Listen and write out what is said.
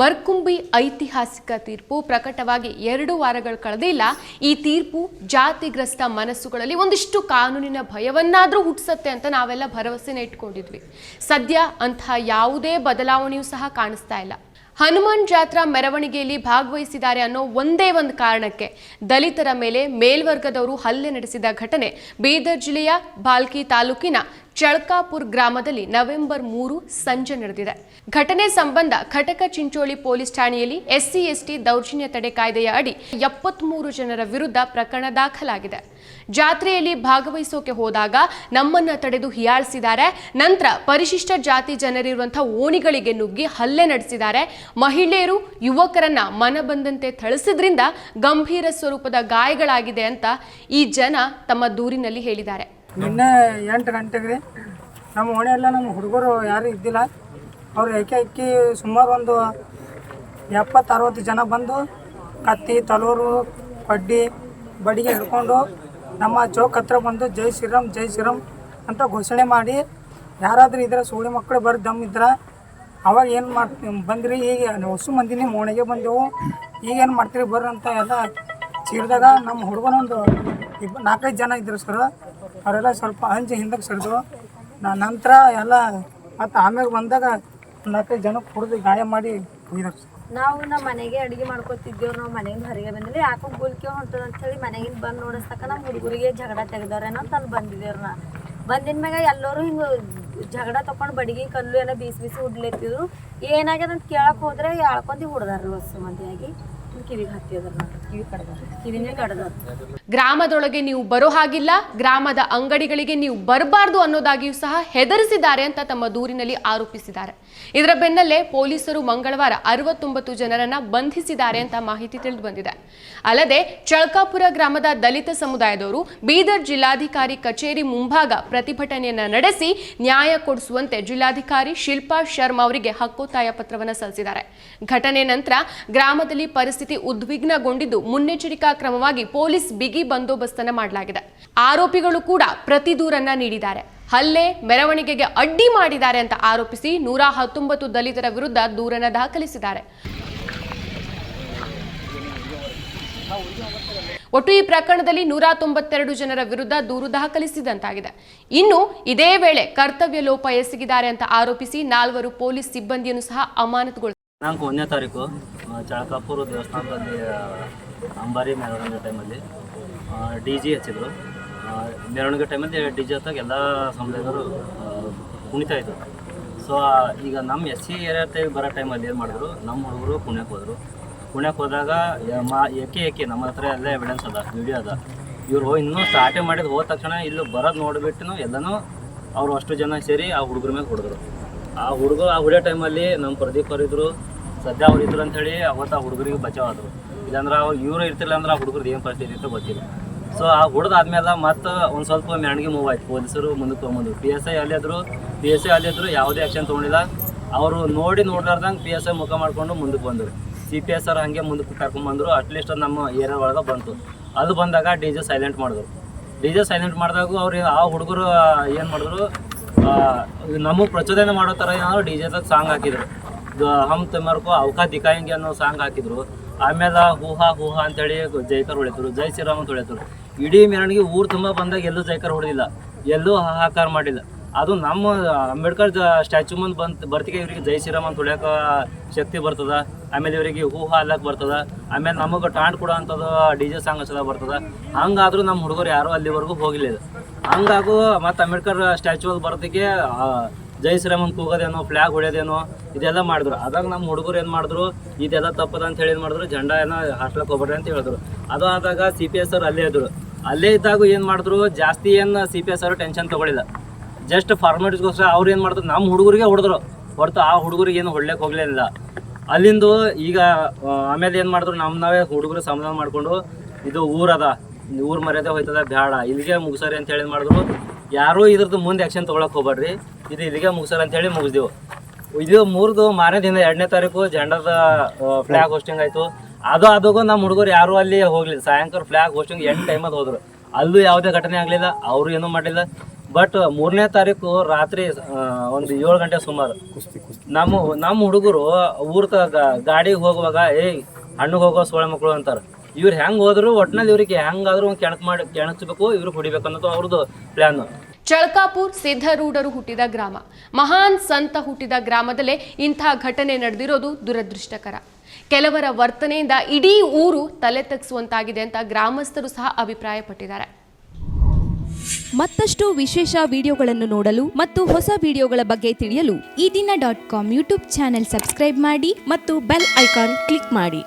ಮರ್ಕುಂಬಿ ಐತಿಹಾಸಿಕ ತೀರ್ಪು ಪ್ರಕಟವಾಗಿ ಎರಡು ವಾರಗಳು ಕಳೆದಿಲ್ಲ ಈ ತೀರ್ಪು ಜಾತಿಗ್ರಸ್ತ ಮನಸ್ಸುಗಳಲ್ಲಿ ಒಂದಿಷ್ಟು ಕಾನೂನಿನ ಭಯವನ್ನಾದರೂ ಹುಟ್ಟಿಸತ್ತೆ ಅಂತ ನಾವೆಲ್ಲ ಭರವಸೆನ ಇಟ್ಕೊಂಡಿದ್ವಿ. ಸದ್ಯ ಅಂತಹ ಯಾವುದೇ ಬದಲಾವಣೆಯೂ ಸಹ ಕಾಣಿಸ್ತಾ ಇಲ್ಲ. ಹನುಮಾನ್ ಜಾತ್ರಾ ಮೆರವಣಿಗೆಯಲ್ಲಿ ಭಾಗವಹಿಸಿದ್ದಾರೆ ಅನ್ನೋ ಒಂದೇ ಒಂದು ಕಾರಣಕ್ಕೆ ದಲಿತರ ಮೇಲೆ ಮೇಲ್ವರ್ಗದವರು ಹಲ್ಲೆ ನಡೆಸಿದ ಘಟನೆ ಬೀದರ್ ಜಿಲ್ಲೆಯ ಬಾಲ್ಕಿ ತಾಲೂಕಿನ ಚಳ್ಕಾಪುರ್ ಗ್ರಾಮದಲ್ಲಿ ನವೆಂಬರ್ ಮೂರು ಸಂಜೆ ನಡೆದಿದೆ. ಘಟನೆ ಸಂಬಂಧ ಘಟಕ ಚಿಂಚೋಳಿ ಪೊಲೀಸ್ ಠಾಣೆಯಲ್ಲಿ ಎಸ್ಸಿ, ಎಸ್ಟಿ ದೌರ್ಜನ್ಯ ತಡೆ ಕಾಯ್ದೆಯ ಅಡಿ ಎಪ್ಪತ್ಮೂರು ಜನರ ವಿರುದ್ಧ ಪ್ರಕರಣ ದಾಖಲಾಗಿದೆ. ಜಾತ್ರೆಯಲ್ಲಿ ಭಾಗವಹಿಸೋಕೆ ಹೋದಾಗ ನಮ್ಮನ್ನ ತಡೆದು ಹಿಯಾಳಿಸಿದ್ದಾರೆ. ನಂತರ ಪರಿಶಿಷ್ಟ ಜಾತಿ ಜನರಿರುವಂತಹ ಓಣಿಗಳಿಗೆ ನುಗ್ಗಿ ಹಲ್ಲೆ ನಡೆಸಿದ್ದಾರೆ. ಮಹಿಳೆಯರು ಯುವಕರನ್ನ ಮನಬಂದಂತೆ ಥಳಿಸಿದ್ರಿಂದ ಗಂಭೀರ ಸ್ವರೂಪದ ಗಾಯಗಳಾಗಿದೆ ಅಂತ ಈ ಜನ ತಮ್ಮ ದೂರಿನಲ್ಲಿ ಹೇಳಿದ್ದಾರೆ. ನಿನ್ನೆ ಎಂಟು ಗಂಟೆಗೆ ರೀ ನಮ್ಮ ಓಣೆಯೆಲ್ಲ ನಮ್ಮ ಹುಡುಗರು ಯಾರು ಇದ್ದಿಲ್ಲ. ಅವ್ರು ಏಕೈಕಿ ಸುಮಾರು ಒಂದು ಎಪ್ಪತ್ತು ಅರವತ್ತು ಜನ ಬಂದು ಕತ್ತಿ, ತಲೂರು ಕಡ್ಡಿ ಬಡಿಗೆ ಹಿಡ್ಕೊಂಡು ನಮ್ಮ ಚೌಕ್ ಹತ್ರ ಬಂದು ಜೈ ಶ್ರೀರಾಮ್ ಜೈ ಶ್ರೀರಾಮ್ ಅಂತ ಘೋಷಣೆ ಮಾಡಿ, ಯಾರಾದರೂ ಇದ್ರೆ ಸೂಳಿ ಮಕ್ಕಳು ಬರೋ ದಮ್ ಇದ್ರೆ. ಅವಾಗ ಏನು ಮಾಡ್ತೀವಿ ಬಂದ್ರಿ, ಈಗ ಹೊಸ ಮಂದಿನಿ ಮೋಣಿಗೆ ಬಂದೆವು. ಈಗೇನು ಮಾಡ್ತೀರಿ ಬರ್ರಿ ಅಂತ ಎಲ್ಲ ಚೀರ್ದಾಗ ನಮ್ಮ ಹುಡುಗನೊಂದು ಇಬ್ಬ ನಾಲ್ಕೈದು ಜನ ಇದ್ರು ಸರ್ ಅವರೆಲ್ಲ ಸ್ವಲ್ಪ ಅಂಜಿ ಹಿಂದಕ್ಕೆ ಸರಿದು ನಾ ನಂತರ ಎಲ್ಲ ಮತ್ತು ಆಮೇಲೆ ಬಂದಾಗ ನಾಲ್ಕೈದು ಜನಕ್ಕೆ ಕುಡಿದು ಗಾಯ ಮಾಡಿ ಹೋಗಿದ್ರು ಸರ್ ನಾವು ನಮ್ಮ ಮನೆಗೆ ಅಡುಗೆ ಮಾಡ್ಕೊತಿದ್ದೇವ್ರು ನಾವು ಮನೆಯಿಂದ ಹೊರಗೆ ಬಂದಿಲ್ಲ ಯಾಕೋ ಗುಲ್ಕೆ ಹೊಂಟದ ಅಂತ ಹೇಳಿ ಮನೆಗಿಂದ ಬಂದು ನೋಡಿಸ್ತಕ್ಕ ನಮ್ಮ ಹುಡುಗರಿಗೆ ಜಗಳ ತೆಗೆದವ್ರೇನೋ ತಂದು ಬಂದಿದ್ದೇವ್ರು ನಾ. ಬಂದಿನ ಮ್ಯಾಗ ಎಲ್ಲರೂ ಹಿಂಗೆ ಜಗಳ ತಕೊಂಡು ಬಡಿಗೆ ಕಲ್ಲು ಎಲ್ಲ ಬೀಸಿ ಬೀಸಿ ಹುಡ್ಲೇತಿದ್ರು ಏನಾಗ್ಯದಂತ ಕೇಳಕ್ಕೆ ಹೋದ್ರೆ ಎಳ್ಕೊಂಡಿ ಹುಡ್ದಾರ ಹೊಸ ಮಂದಿಯಾಗಿ. ಗ್ರಾಮದೊಳಗೆ ನೀವು ಬರೋ ಹಾಗಿಲ್ಲ, ಗ್ರಾಮದ ಅಂಗಡಿಗಳಿಗೆ ನೀವು ಬರಬಾರ್ದು ಅನ್ನೋದಾಗಿಯೂ ಸಹ ಹೆದರಿಸಿದ್ದಾರೆ ಅಂತ ತಮ್ಮ ದೂರಿನಲ್ಲಿ ಆರೋಪಿಸಿದ್ದಾರೆ. ಇದರ ಬೆನ್ನಲ್ಲೇ ಪೊಲೀಸರು ಮಂಗಳವಾರ ಅರವತ್ತೊಂಬತ್ತು ಜನರನ್ನ ಬಂಧಿಸಿದ್ದಾರೆ ಅಂತ ಮಾಹಿತಿ ತಿಳಿದು ಬಂದಿದೆ ಅಲ್ಲದೆ, ಚಳಕಾಪುರ ಗ್ರಾಮದ ದಲಿತ ಸಮುದಾಯದವರು ಬೀದರ್ ಜಿಲ್ಲಾಧಿಕಾರಿ ಕಚೇರಿ ಮುಂಭಾಗ ಪ್ರತಿಭಟನೆಯನ್ನ ನಡೆಸಿ ನ್ಯಾಯ ಕೊಡಿಸುವಂತೆ ಜಿಲ್ಲಾಧಿಕಾರಿ ಶಿಲ್ಪಾ ಶರ್ಮಾ ಅವರಿಗೆ ಹಕ್ಕೊತ್ತಾಯ ಪತ್ರವನ್ನು ಸಲ್ಲಿಸಿದ್ದಾರೆ. ಘಟನೆ ನಂತರ ಗ್ರಾಮದಲ್ಲಿ ಪರಿಸ್ಥಿತಿ ಉದ್ವಿಗ್ನಗೊಂಡಿದ್ದು ಮುನ್ನೆಚ್ಚರಿಕಾ ಕ್ರಮವಾಗಿ ಪೊಲೀಸ್ ಬಿಗಿ ಬಂದೋಬಸ್ತನ್ನ ಮಾಡಲಾಗಿದೆ. ಆರೋಪಿಗಳು ಕೂಡ ಪ್ರತಿ ದೂರನ್ನ ನೀಡಿದ್ದಾರೆ. ಹಲ್ಲೆ, ಮೆರವಣಿಗೆಗೆ ಅಡ್ಡಿ ಮಾಡಿದ್ದಾರೆ ಅಂತ ಆರೋಪಿಸಿ ನೂರ ಹತ್ತೊಂಬತ್ತು ದಲಿತರ ವಿರುದ್ಧ ದೂರನ್ನ ದಾಖಲಿಸಿದ್ದಾರೆ. ಒಟ್ಟು ಈ ಪ್ರಕರಣದಲ್ಲಿ ನೂರ ತೊಂಬತ್ತೆರಡು ಜನರ ವಿರುದ್ಧ ದೂರು ದಾಖಲಿಸಿದಂತಾಗಿದೆ. ಇನ್ನು ಇದೇ ವೇಳೆ ಕರ್ತವ್ಯ ಲೋಪ ಎಸಗಿದ್ದಾರೆ ಅಂತ ಆರೋಪಿಸಿ ನಾಲ್ವರು ಪೊಲೀಸ್ ಸಿಬ್ಬಂದಿಯನ್ನು ಸಹ ಅಮಾನತುಗೊಳಿಸಿದ್ದಾರೆ. ಚಳಕಾಪುರ ದೇವಸ್ಥಾನದಲ್ಲಿ ಅಂಬಾರಿ ಮೆರವಣಿಗೆ ಟೈಮಲ್ಲಿ ಡಿ ಜಿ ಹಚ್ಚಿದ್ರು. ಮೆರವಣಿಗೆ ಟೈಮಲ್ಲಿ ಡಿ ಜಿ ಹತ್ತಾಗ ಎಲ್ಲ ಸಮುದಾಯದವರು ಕುಣಿತಾ ಇದ್ರು. ಸೊ ಈಗ ನಮ್ಮ ಎಸ್ ಸಿ ಏರಿಯಾ ಬರೋ ಟೈಮಲ್ಲಿ ಏನು ಮಾಡಿದ್ರು ನಮ್ಮ ಹುಡುಗರು ಪುಣ್ಯಕ್ಕೆ ಹೋದರು. ಪುಣ್ಯಕ್ಕೆ ಹೋದಾಗ ಮಾ, ಏಕೆ ಏಕೆ, ನಮ್ಮ ಹತ್ರ ಎಲ್ಲ ಎವಿಡೆನ್ಸ್ ಅದ ವಿಡಿಯೋ ಅದ. ಇವ್ರು ಹೋಗಿ ಇನ್ನೂ ಸ್ಟಾರ್ಟೇ ಮಾಡಿದ ಹೋದ ತಕ್ಷಣ ಇಲ್ಲಿ ಬರೋದು ನೋಡಿಬಿಟ್ಟು ಎಲ್ಲನೂ ಅವರು ಅಷ್ಟು ಜನ ಸೇರಿ ಆ ಹುಡುಗರ ಮೇಲೆ ಹೊಡೆದ್ರು. ಆ ಹುಡುಗರು ಆ ಹೊಡಿಯೋ ಟೈಮಲ್ಲಿ ನಮ್ಮ ಪ್ರದೀಪ್ ಅವರಿದ್ರು ಸದ್ಯ ಅವ್ರು ಇದ್ರು ಅಂತೇಳಿ ಅವತ್ತು ಆ ಹುಡುಗರಿಗೆ ಬಚಾವ್ ಆದರು. ಇಲ್ಲಾಂದ್ರೆ ಅವ್ರು ಇವರು ಇರ್ತಿಲ್ಲ ಅಂದ್ರೆ ಆ ಹುಡುಗರದ್ದು ಏನು ಪರಿಸ್ಥಿತಿ ಇತ್ತು ಗೊತ್ತಿಲ್ಲ. ಸೊ ಆ ಆದ್ಮೇಲೆ ಮತ್ತೆ ಒಂದು ಸ್ವಲ್ಪ ಮ್ಯಾಣ್ಗೆ ಮೂವ್ ಆಯ್ತು. ಪೊಲೀಸರು ಮುಂದಕ್ಕೆ ತೊಗೊಂಬಂದು ಪಿ ಎಸ್ ಐ ಅಲ್ಲಿದ್ರು ಪಿ ಎಸ್ ಐ ಅಲ್ಲಿದ್ರು ಯಾವುದೇ ಆ್ಯಕ್ಷನ್ ತೊಗೊಂಡಿಲ್ಲ. ಅವರು ನೋಡಿ ನೋಡ್ಲಾರ್ದಂಗೆ ಪಿ ಎಸ್ ಐ ಮುಖ ಮಾಡ್ಕೊಂಡು ಮುಂದಕ್ಕೆ ಬಂದರು. ಸಿ ಪಿ ಎಸ್ ಆರ್ ಹಾಗೆ ಮುಂದಕ್ಕೆ ಕರ್ಕೊಂಬಂದರು ಅಟ್ಲೀಸ್ಟ್ ನಮ್ಮ ಏರಿಯಾ ಒಳಗೆ ಬಂತು. ಅದು ಬಂದಾಗ ಡಿ ಜೆ ಸೈಲೆಂಟ್ ಮಾಡಿದ್ರು. ಡಿ ಜೆ ಸೈಲೆಂಟ್ ಮಾಡಿದಾಗ ಅವ್ರು ಆ ಹುಡುಗರು ಏನು ಮಾಡಿದ್ರು ನಮಗೆ ಪ್ರಚೋದನೆ ಮಾಡೋ ಥರ ಏನಾದ್ರು ಡಿ ಜೆದಾಗ ಸಾಂಗ್ ಹಾಕಿದ್ರು. ಹಮ್ ತಮರ್ಕೋ ಅವಕಾ ದಿಕಾಯಂಗೆ ಅನ್ನೋ ಸಾಂಗ್ ಹಾಕಿದ್ರು. ಆಮೇಲೆ ಹೂಹಾ ಹೂಹಾ ಅಂತೇಳಿ ಜೈಕರ್ ಹೊಳಿದ್ರು ಜೈ ಶ್ರೀರಾಮ್ ಅಂತ ಹೊಳಿದ್ರು ಇಡೀ ಮೆರವಣಿಗೆ ಊರು ತುಂಬ ಬಂದಾಗ ಎಲ್ಲೂ ಜೈಕರ್ ಹೊಡೆದಿಲ್ಲ, ಎಲ್ಲೂ ಹಾಹಾಕಾರ ಮಾಡಿಲ್ಲ. ಅದು ನಮ್ಮ ಅಂಬೇಡ್ಕರ್ ಸ್ಟ್ಯಾಚು ಮುಂದೆ ಬಂತ ಬರ್ತಿಗೆ ಇವರಿಗೆ ಜೈ ಶ್ರೀರಾಮ್ ಅಂತ ಹೊಳ್ಯಾಕ ಶಕ್ತಿ ಬರ್ತದ, ಆಮೇಲೆ ಇವರಿಗೆ ಹೂಹಾ ಅಲ್ಲಕ್ಕೆ ಬರ್ತದ, ಆಮೇಲೆ ನಮಗೆ ಟಾಂಟ್ ಕೊಡೋ ಅಂಥದ್ದು ಡಿ ಜೆ ಸಾಂಗ್ ಹಚ್ಚದ ಬರ್ತದ. ಹಂಗಾದ್ರೂ ನಮ್ಮ ಹುಡುಗರು ಯಾರೂ ಅಲ್ಲಿವರೆಗೂ ಹೋಗಿಲ್ಲ ಹಂಗಾಗೂ ಮತ್ತು ಅಂಬೇಡ್ಕರ್ ಸ್ಟ್ಯಾಚು ಅಲ್ಲಿ ಬರೋದಕ್ಕೆ ಜೈ ಶ್ರೀರಾಮನ್ ಕೂಗೋದೇನೋ ಫ್ಲ್ಯಾಗ್ ಹೊಡೆಯೋದೇನೋ, ಇದೆಲ್ಲ ಮಾಡಿದ್ರು. ಅದಾಗ ನಮ್ಮ ಹುಡುಗರು ಏನು ಮಾಡಿದ್ರು, ಇದೆಲ್ಲ ತಪ್ಪದ ಅಂತ ಹೇಳಿ ಏನು ಮಾಡಿದ್ರು, ಜಂಡ ಏನೋ ಹಾಸ್ಲಕ್ಕೆ ಹೋಗ್ಬೇಡ್ರಿ ಅಂತ ಹೇಳಿದ್ರು. ಅದು ಆದಾಗ ಸಿ ಪಿ ಎಸ್ ಅವ್ರು ಅಲ್ಲೇ ಇದ್ರು. ಅಲ್ಲೇ ಇದ್ದಾಗ ಏನು ಮಾಡಿದ್ರು, ಜಾಸ್ತಿ ಏನು ಸಿ ಪಿ ಎಸ್ ಅವರು ಟೆನ್ಷನ್ ತೊಗೊಳಿಲ್ಲ. ಜಸ್ಟ್ ಫಾರ್ಮಾಲಿಟಿಸ್ಗೋಸ್ಕರ ಅವ್ರು ಏನು ಮಾಡಿದ್ರು, ನಮ್ಮ ಹುಡುಗರಿಗೆ ಹೊಡೆದ್ರು. ಹೊರತು ಆ ಹುಡುಗರಿಗೆ ಏನು ಹೊಡ್ಲಿಕ್ಕೆ ಹೋಗ್ಲಿಲ್ಲ. ಅಲ್ಲಿಂದು ಈಗ ಆಮೇಲೆ ಏನು ಮಾಡಿದ್ರು, ನಮ್ಮ ನಾವೇ ಹುಡುಗರು ಸಮಾಧಾನ ಮಾಡಿಕೊಂಡು, ಇದು ಊರದ, ಊರು ಮರ್ಯಾದೆ ಹೋಯ್ತದ ಬೇಡ ಇಲ್ಲಿಗೆ ಮುಗಿಸರಿ ಅಂತ ಹೇಳಿ ಮಾಡಿದ್ರು ಯಾರೂ ಇದ್ರದ್ದು ಮುಂದೆ ಆ್ಯಕ್ಷನ್ ತೊಗೊಳಕ್ಕೆ ಹೋಗ್ಬೇಡ್ರಿ ಇದು ಇಲ್ಲಿಗೆ ಮುಗಿಸಲ್ಲ ಅಂತ ಹೇಳಿ ಮುಗಿಸ್ದೆವು. ಇದು ಮೂರ್ದು ಮಾರನೇ ದಿನ ಎರಡನೇ ತಾರೀಕು ಜಂಡದ ಫ್ಲ್ಯಾಗ್ ಹೋಸ್ಟಿಂಗ್ ಆಯಿತು. ಅದು ಅದಾಗೂ ನಮ್ಮ ಹುಡುಗರು ಯಾರೂ ಅಲ್ಲಿ ಹೋಗ್ಲಿಲ್ಲ. ಸಾಯಂಕಾಲ ಫ್ಲ್ಯಾಗ್ ಹೋಸ್ಟಿಂಗ್ ಎಂಟು ಟೈಮಲ್ಲಿ ಹೋದ್ರು. ಅಲ್ಲೂ ಯಾವುದೇ ಘಟನೆ ಆಗಲಿಲ್ಲ ಅವರು ಏನೂ ಮಾಡಲಿಲ್ಲ. ಬಟ್ ಮೂರನೇ ತಾರೀಕು ರಾತ್ರಿ ಒಂದು ಏಳು ಗಂಟೆ ಸುಮಾರು ನಮ್ಮ ನಮ್ಮ ಹುಡುಗರು ಊರ್ತ ಗಾಡಿಗೆ ಹೋಗುವಾಗ ಏಯ್ ಹಣ್ಣು ಹೋಗೋ ಸೋಳೆ ಮಕ್ಕಳು ಅಂತಾರೆ. ಇವ್ರು ಹೆಂಗ್ ಹೋದ್ರು ಒಟ್ನಲ್ಲಿ ಇವ್ರಿಗೆ ಹೆಂಗಾದ್ರೂ ಒಂದು ಕೆಣಕ್ ಮಾಡಿ ಕೆಣಚಬೇಕು ಇವ್ರು ಹೊಡಿಬೇಕು ಅನ್ನೋದು ಅವ್ರದ್ದು ಪ್ಲಾನ್ ಚಳಕಾಪುರ್ ಸಿದ್ಧರೂಢರು ಹುಟ್ಟಿದ ಗ್ರಾಮ. ಮಹಾನ್ ಸಂತ ಹುಟ್ಟಿದ ಗ್ರಾಮದಲ್ಲೇ ಇಂಥ ಘಟನೆ ನಡೆದಿರೋದು ದುರದೃಷ್ಟಕರ. ಕೆಲವರ ವರ್ತನೆಯಿಂದ ಇಡೀ ಊರು ತಲೆ ತಗ್ಸುವಂತಾಗಿದೆ ಅಂತ ಗ್ರಾಮಸ್ಥರು ಸಹ ಅಭಿಪ್ರಾಯಪಟ್ಟಿದ್ದಾರೆ. ಮತ್ತಷ್ಟು ವಿಶೇಷ ವಿಡಿಯೋಗಳನ್ನು ನೋಡಲು ಮತ್ತು ಹೊಸ ವಿಡಿಯೋಗಳ ಬಗ್ಗೆ ತಿಳಿಯಲು Ee Dina dot com YouTube channel subscribe ಮಾಡಿ ಮತ್ತು ಬೆಲ್ ಐಕಾನ್ ಕ್ಲಿಕ್ ಮಾಡಿ.